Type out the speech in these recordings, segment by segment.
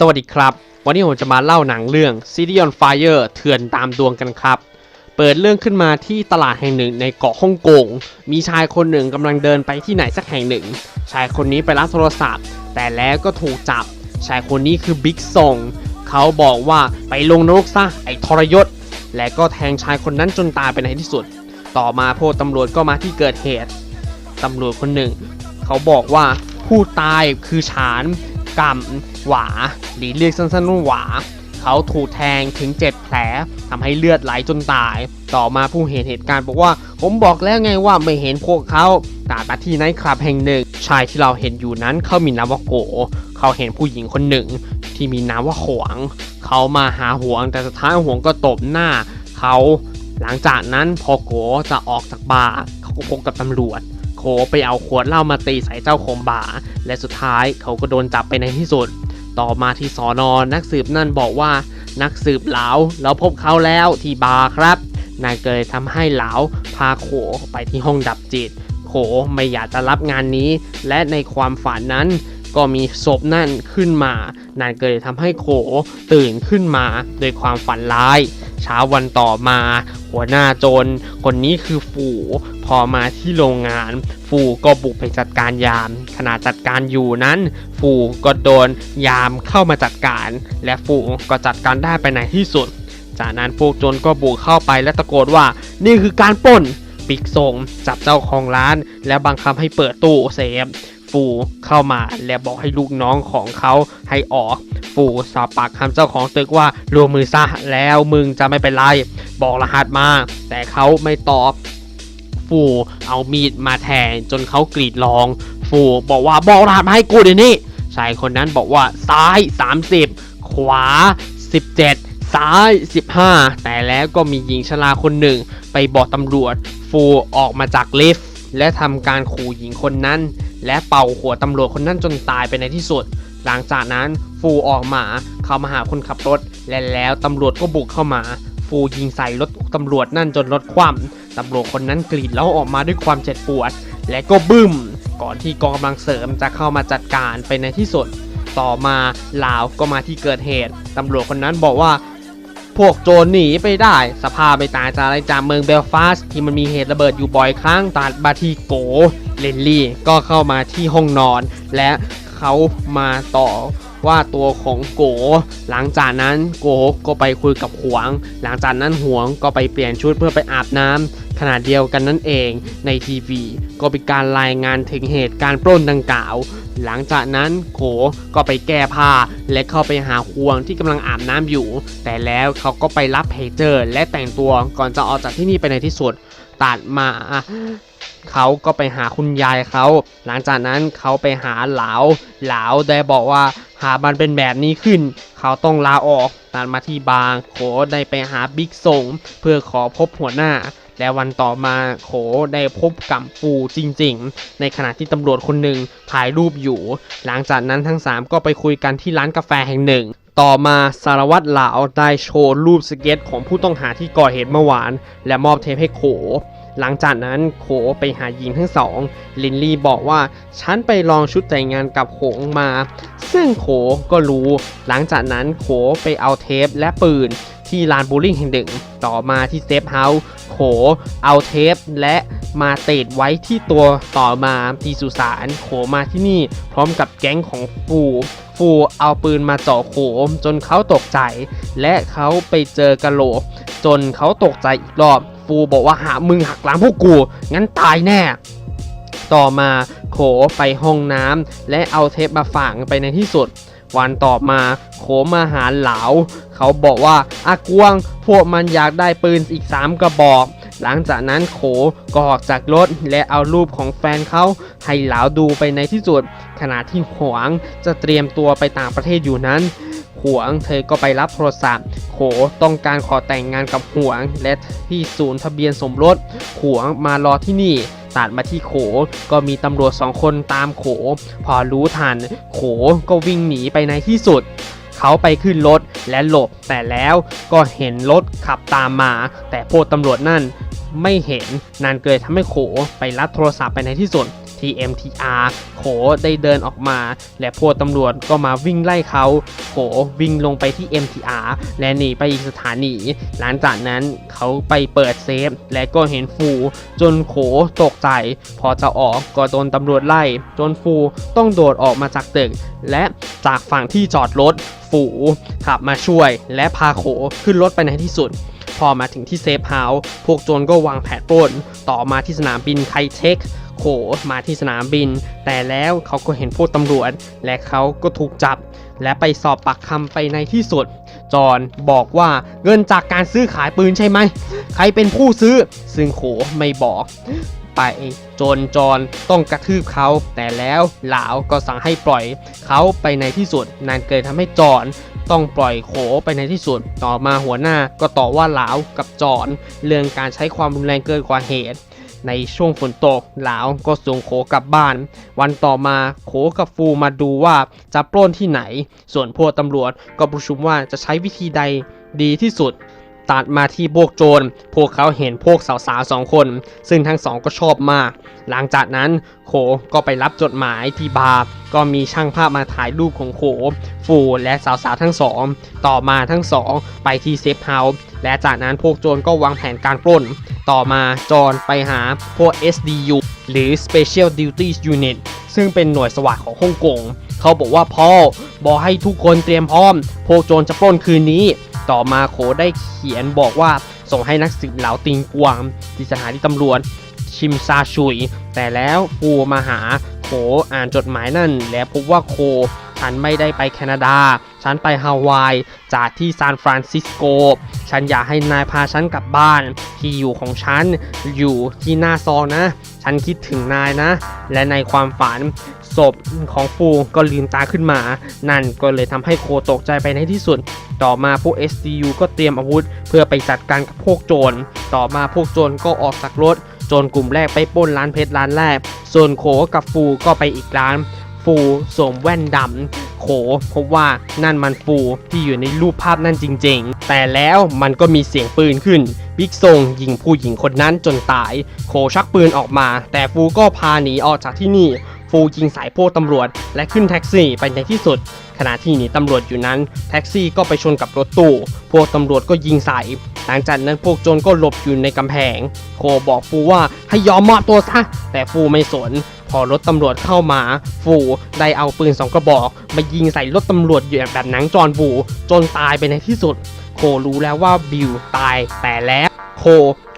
สวัสดีครับ วันนี้ผมจะมาเล่าหนังเรื่อง City on Fire เถื่อนตามดวงกันครับ เปิดเรื่องขึ้นมาที่ตลาดแห่งหนึ่งในเกาะฮ่องกง มีชายคนหนึ่งกำลังเดินไปที่ไหนสักแห่งหนึ่ง ชายคนนี้ไปรับโทรศัพท์ แต่แล้วก็ถูกจับ ชายคนนี้คือบิ๊กซงเขาบอกว่าไปลงนรกซะไอ้ทรยศ และก็แทงชายคนนั้นจนตายไปในที่สุด ต่อมาพวกตำรวจก็มาที่เกิดเหตุตำรวจคนหนึ่ง เขาบอกว่าผู้ตายคือฉานกำ หวาหรือเรียกสั้นๆว่าหวา เขาถูกแทงถึง 7 แผลทำให้เลือดไหลจนตาย ต่อมาผู้เห็นเหตุการณ์บอกว่า ผมบอกแล้วไงว่าไม่เห็นพวกเขาตามาที่ไนท์คลับแห่งหนึ่ง ชายที่เราเห็นอยู่นั้นเขามีนามว่าโก เขาเห็นผู้หญิงคนหนึ่ง ที่มีนามว่าหวง เขามาหาหวงแต่สุดท้ายหวงก็ตบหน้า เขาหลังจากนั้นพอโกจะออกจากบาร์เขาก็พบกับตำรวจโขไปเอาขวดเหล้ามาตีใส่เจ้าของบาร์และสุดท้ายเขาก็โดนจับไปในที่สุด ต่อมาที่สอนอนักสืบนั่นบอกว่า นักสืบเหลาเราพบเขาแล้วที่บาร์ครับนายก็เลยทำให้เหลาพาโขไปที่ห้องดับจิต โขไม่อยากจะรับงานนี้ และในความฝันนั้น ก็มีศพนั่นขึ้นมานั่นก็เลยทำให้โขตื่นขึ้นมาโดยความฝันร้าย เช้าวันต่อมา หัวหน้าโจรคนนี้คือฝู พอมาที่โรงงานฝูก็บุกไปจัดการยาม ขณะจัดการอยู่นั้นฝูก็โดนยามเข้ามาจัดการ และฝูก็จัดการได้ไปในที่สุด จากนั้นพวกโจรก็บุกเข้าไปและตะโกนว่า นี่คือการปล้นปิกส่งจับเจ้าของร้าน และบังคับให้เปิดตู้เซฟฟูเข้ามาและบอกให้ลูกน้องของเขาให้ออก ฟูสอบปากคำเจ้าของตึกว่ารวมมือซะแล้วมึงจะไม่เป็นไร บอกรหัสมา แต่เขาไม่ตอบ ฟูเอามีดมาแทงจนเขากรีดร้อง ฟูบอกว่าบอกรหัสมาให้กูเดี๋ยวนี้ชายคนนั้นบอกว่าซ้าย 30 ขวา 17 ซ้าย 15 แต่แล้วก็มีหญิงชราคนหนึ่ง ไปบอกตำรวจ ฟูออกมาจากลิฟต์และทำการขู่หญิงคนนั้น และเป่าหัวตำรวจคนนั้นจนตายไปในที่สุด หลังจากนั้นฟูออกมาเข้ามาหาคนขับรถ และแล้วตำรวจก็บุกเข้ามา ฟูยิงใส่รถตำรวจนั่นจนรถคว่ำตำรวจคนนั้นกรีดแล้วออกมาด้วยความเจ็บปวด และก็บึ้ม ก่อนที่กองกำลังเสริมจะเข้ามาจัดการไปในที่สุด ต่อมาลาวก็มาที่เกิดเหตุตำรวจคนนั้นบอกว่าพวกโจรหนีไปได้ สภาพไปตายจากอะไรจากเมืองเบลฟาสที่มันมีเหตุระเบิดอยู่บ่อยครั้งตัดมาทีโกเลนลี่ก็เข้ามาที่ห้องนอน และเขามาต่อ ว่าตัวของโก หลังจากนั้นโกก็ไปคุยกับหวง หลังจากนั้นหวงก็ไปเปลี่ยนชุดเพื่อไปอาบน้ำขณะเดียวกันนั่นเองในทีวีก็เป็นการรายงานถึงเหตุการณ์ปล้นดังกล่าว หลังจากนั้นโขก็ไปแก้ผ้า และเข้าไปหาควงที่กำลังอาบน้ำอยู่ แต่แล้วเขาก็ไปรับเพเจอร์ และแต่งตัวก่อนจะออกจากที่นี่ไปในที่สุดตัดมาเขาก็ไปหาคุณยายเขา หลังจากนั้นเขาไปหาเหลาเหลาได้บอกว่า หากมันเป็นแบบนี้ขึ้น เขาต้องลาออกตัดมาที่บาง โขได้ไปหาบิ๊กซงเพื่อขอพบหัวหน้า และวันต่อมาโขได้พบกับฟูจริง ๆ ในขณะที่ตำรวจคนหนึ่งถ่ายรูปอยู่ หลังจากนั้นทั้ง 3 ก็ไปคุยกันที่ร้านกาแฟแห่งหนึ่งต่อมาสารวัตรเหลาได้โชว์รูปสเก็ตของผู้ต้องหาที่ก่อเหตุเมื่อวาน และมอบเทปให้โข หลังจากนั้นโขไปหาหญิงทั้งสอง ลินลี่บอกว่าฉันไปลองชุดแต่งงานกับโขงมา ซึ่งโขก็รู้ หลังจากนั้นโขไปเอาเทปและปืนที่ลานบูลลิ่งแห่งหนึ่ง ต่อมาที่เซฟเฮาส์โขเอาเทปและมาติดไว้ที่ตัวต่อมาที่สุสานโขมาที่นี่ พร้อมกับแก๊งของฟูฟูเอาปืนมาเจ่อโขจนเขาตกใจ และเขาไปเจอกะโหลก จนเขาตกใจอีกรอบ ฟูบอกว่าหามึงหักหลังพวกกู งั้นตายแน่ ต่อมาโขไปห้องน้ำและเอาเทปมาฝังไปในที่สุด วันต่อมาโขมาหาเหลา เขาบอกว่าอากวง พวกมันอยากได้ปืนอีก 3 กระบอก หลังจากนั้นโขก็ออกจากรถและเอารูปของแฟนเขาให้เหลาดูไปในที่สุด ขณะที่หวงจะเตรียมตัวไปต่างประเทศอยู่นั้น หวง เธอก็ไปรับโทรศัพท์ โขต้องการขอแต่งงานกับหวง และที่ศูนย์ทะเบียนสมรสหวงมารอที่นี่ตัดมาที่โข ก็มีตำรวจสองคนตามโข พอรู้ทัน โขก็วิ่งหนีไปในที่สุด เขาไปขึ้นรถและหลบ แต่แล้วก็เห็นรถขับตามมา แต่พวกตำรวจนั่นไม่เห็นนั่นเกิดทำให้โขไปรับโทรศัพท์ไปในที่สุด ที่ MTR โขได้เดินออกมา และพวกตำรวจก็มาวิ่งไล่เขาโขวิ่งลงไปที่ MTR และหนีไปอีกสถานี หลังจากนั้นเขาไปเปิดเซฟ และก็เห็นฟูจนโขตกใจ พอจะออกก็โดนตำรวจไล่ จนฟูต้องโดดออกมาจากตึก และจากฝั่งที่จอดรถฝูขับมาช่วย และพาโขขึ้นรถไปในที่สุดพอมาถึงที่เซฟเฮาส์พวกโจรก็วางแผนปล้น ต่อมาที่สนามบินไทเทค โขมาที่สนามบิน แต่แล้วเขาก็เห็นพวกตำรวจ และเขาก็ถูกจับ และไปสอบปากคำไปในที่สุด จอนบอกว่าเงินจากการซื้อขายปืนใช่ไหม ใครเป็นผู้ซื้อ ซึ่งโขไม่บอกไปจนจอนต้องกระทืบเขาแต่แล้วหลาวก็สั่งให้ปล่อยเขาไปในที่สุดนั่นเกิดทำให้จอนต้องปล่อยโขไปในที่สุด ต่อมาหัวหน้าก็ต่อว่าหลาวกับจอนเรื่องการใช้ความรุนแรงเกินกว่าเหตุ ในช่วงฝนตกหลาวก็ส่งโขกลับบ้าน วันต่อมาโขกับฟูมาดูว่าจะปล้นที่ไหน ส่วนพวกตำรวจก็ประชุมว่าจะใช้วิธีใดดีที่สุด ตัดมาที่พวกโจร พวกเขาเห็นพวกสาวๆสองคน ซึ่งทั้งสองก็ชอบมาก หลังจากนั้นโขก็ไปรับจดหมายที่บาร์ก็มีช่างภาพมาถ่ายรูปของโข ฟูและสาวๆทั้งสอง ต่อมาทั้งสองไปที่เซฟเฮาส์และจากนั้นพวกโจรก็วางแผนการปล้น ต่อมาจอห์นไปหาพวก SDU หรือ Special Duties Unit ซึ่งเป็นหน่วยสวัสดของฮ่องกงเขาบอกว่าพ่อบอกให้ทุกคนเตรียมพร้อม พวกโจรจะปล้นคืนนี้ ต่อมาโขได้เขียนบอกว่าส่งให้นักสืบเหลาติงกวางที่สถานีตำรวจชิมซาชุย แต่แล้วฟูมาหาโขอ่านจดหมายนั่น และพบว่าโค ฉันไม่ได้ไปแคนาดา ฉันไปฮาวาย จากที่ซานฟรานซิสโก ฉันอยากให้นายพาฉันกลับบ้าน ที่อยู่ของฉันอยู่ที่หน้าซองนะ ฉันคิดถึงนายนะ และในความฝัน ศพของฟูก็ลืมตาขึ้นมา นั่นก็เลยทำให้โคตกใจไปในที่สุด ต่อมาพวก SDU ก็เตรียมอาวุธ เพื่อไปจัดการกับพวกโจร ต่อมาพวกโจรก็ออกจากรถ โจรกลุ่มแรกไปป้นร้านเพชรร้านแรก ส่วนโขกับฟูก็ไปอีกร้าน ฟูสวมแว่นดำโขพบว่านั่นมันฟูที่อยู่ในรูปภาพนั่นจริง ๆ แต่แล้วมันก็มีเสียงปืนขึ้นบิ๊กซงยิงผู้หญิงคนนั้นจนตายโขชักปืนออกมา แต่ฟูก็พาหนีออกจากที่นี่ ฟูยิงสายพวกตำรวจ และขึ้นแท็กซี่ไปในที่สุด ขณะที่หนีตำรวจอยู่นั้น แท็กซี่ก็ไปชนกับรถตู้ พวกตำรวจก็ยิงใส่หลังจากนั้นพวกโจรก็หลบอยู่ในกำแพง โคบอกฟูว่าให้ยอมมอบตัวซะแต่ฟูไม่สน พอรถตำรวจเข้ามา ฟูได้เอาปืนสองกระบอกมายิงใส่รถตำรวจอยู่แบบหนังจอนบูจนตายไปในที่สุด โครู้แล้วว่าบิวตายแต่แล้ว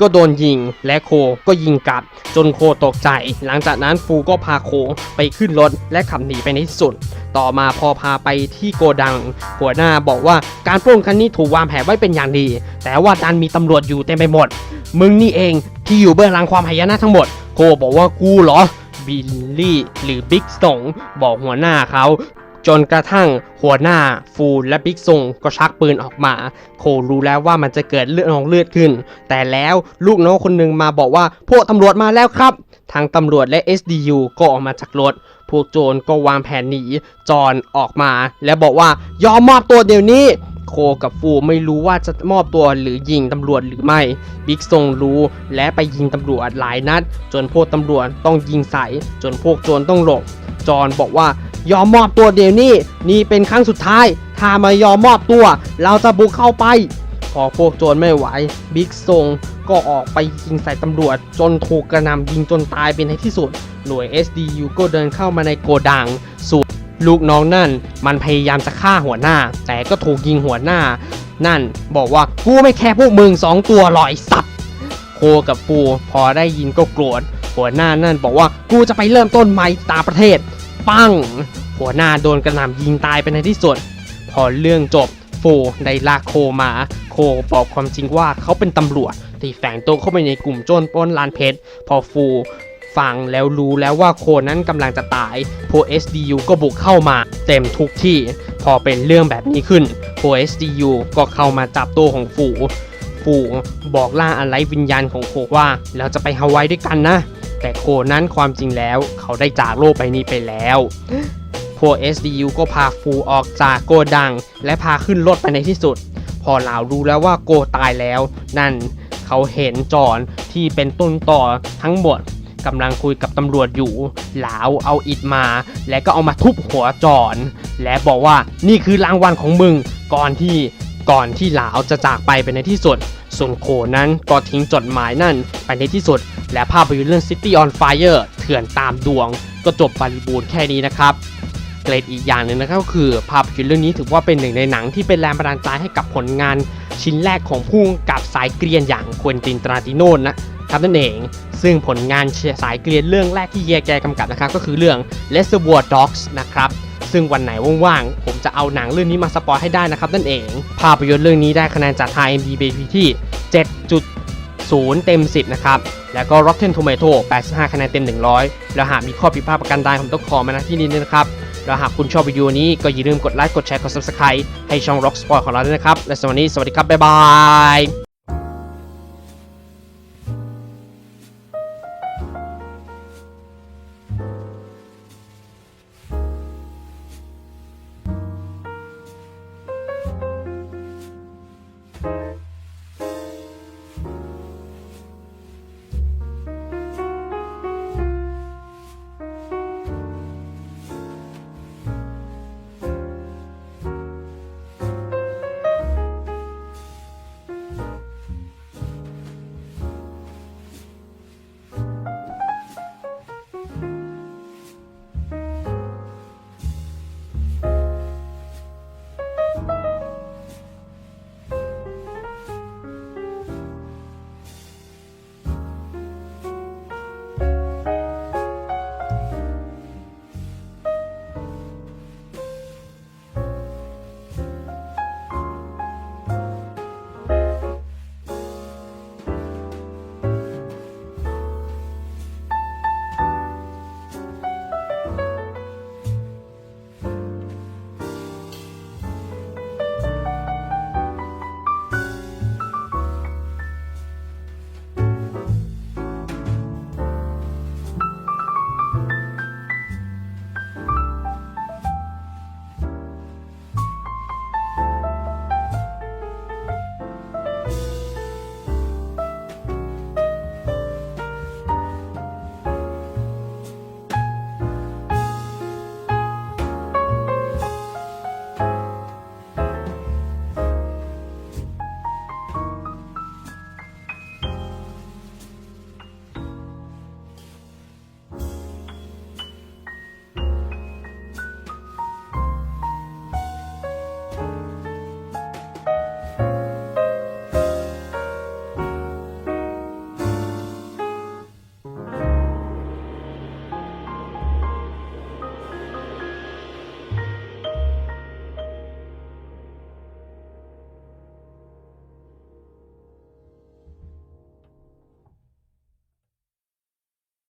ก็โดนยิง และโคก็ยิงกลับ จนโคตกใจ หลังจากนั้นฟูก็พาโคไปขึ้นรถและขับหนีไปในที่สุด ต่อมาพอพาไปที่โกดัง หัวหน้าบอกว่าการปล้นครั้งนี้ถูกวางแผนไว้เป็นอย่างดี แต่ว่าดันมีตำรวจอยู่เต็มไปหมด มึงนี่เองที่อยู่เบื้องหลังความหายนะทั้งหมด โคบอกว่ากูเหรอบิลลี่หรือบิ๊กสงบอกหัวหน้าเขา จนกระทั่งหัวหน้าฟูและบิ๊กซงก็ชักปืนออกมา โครู้แล้วว่ามันจะเกิดเลือดนองเลือดขึ้น แต่แล้วลูกน้องคนหนึ่งมาบอกว่าพวกตำรวจมาแล้วครับ ทางตำรวจและ SDU ก็ออกมาจากรถ พวกโจรก็วางแผนหนี จอนออกมา และบอกว่ายอมมอบตัวเดี๋ยวนี้โคกับฟูไม่รู้ว่าจะมอบตัวหรือยิงตำรวจหรือไม่ บิ๊กซงรู้และไปยิงตำรวจหลายนัด จนพวกตำรวจต้องยิงใส่ จนพวกโจรต้องหลบ จอนบอกว่า ยอมมอบตัวเดี๋ยวนี้ นี่เป็นครั้งสุดท้าย ถ้าไม่ยอมมอบตัว เราจะบุกเข้าไป พอพวกโจรไม่ไหว บิ๊กซงก็ออกไปยิงใส่ตำรวจ จนถูกกระหน่ำยิงจนตายเป็นในที่สุด หน่วย SDU ก็เดินเข้ามาในโกดังส่วนลูกน้องนั่น มันพยายามจะฆ่าหัวหน้า แต่ก็ถูกยิงหัวหน้า นั่นบอกว่ากูไม่แค่พวกมึงสองตัวหรอยสัตว์โคกับฟูพอได้ยินก็โกรธหัวหน้านั่นบอกว่ากูจะไปเริ่มต้นใหม่ตามประเทศ ปัง หัวหน้าโดนกระหน่ำยิงตายไปในที่สุด พอเรื่องจบโฟได้ลากโคมา โคบอกความจริงว่าเขาเป็นตำรวจ ที่แฝงตัวเข้าไปในกลุ่มโจรปล้นลานเพชร พอฟูฟังแล้วรู้แล้วว่าโคนั้นกำลังจะตายพวก SDU ก็บุกเข้ามาเต็มทุกที่ พอเป็นเรื่องแบบนี้ขึ้นพวก SDU ก็เข้ามาจับตัวของฟู ฟูบอกล่าอะไรวิญญาณของโคว่าเราจะไปฮาวายด้วยกันนะ แต่โคนั้นความจริงแล้วเขาได้จากโลกใบนี้ไปแล้ว พวก SDU ก็พาฟูออกจากโกดัง และพาขึ้นรถไปในที่สุด พอเหล่ารู้แล้วว่าโกตายแล้ว นั่นเขาเห็นจอนที่เป็นต้นต่อทั้งหมดกำลังคุยกับตำรวจอยู่หลาวเอาอิดมา และก็เอามาทุบหัวจอน และบอกว่านี่คือรางวัลของมึง ก่อนที่ก่อนที่หลาวจะจากไปเป็นในที่สุด ส่วนโคนั้นก็ทิ้งจดหมายนั่นไปในที่สุด และภาพยนตร์เรื่อง City on Fire เถื่อนตามดวง ก็จบบริบูรณ์แค่นี้นะครับเกรดอีกอย่างหนึ่งนะครับก็คือภาพยนตร์เรื่องนี้ถือว่าเป็นหนึ่งในหนังที่เป็นแรงบันดาลใจให้กับผลงานชิ้นแรกของผู้กำกับสายเกรียนอย่างควินตินตราติโนนนะครับนั่นเอง ซึ่งผลงานสายเกรียนเรื่องแรกที่เฮียแกกำกับนะครับก็คือเรื่อง Reservoir Dogs นะครับซึ่งวันไหนว่างๆ ผมจะเอาหนังเรื่องนี้มาสปอยให้ได้นะครับนั่นเอง ภาพยนตร์เรื่องนี้ได้คะแนนจาก IMDb ที่ 0 เต็ม 10 นะครับ แล้วก็ Rotten Tomato 85 คะแนนเต็ม 100 แล้วหากมีข้อผิดพลาดประการใดผมต้องขอมาณที่นี้นะครับ แล้วหากคุณชอบวิดีโอนี้ก็อย่าลืมกดไลค์ กดแชร์ กด Subscribe ให้ช่อง Rock Sport ของเราด้วยนะครับ และสำหรับวันนี้สวัสดีครับ บ๊ายบาย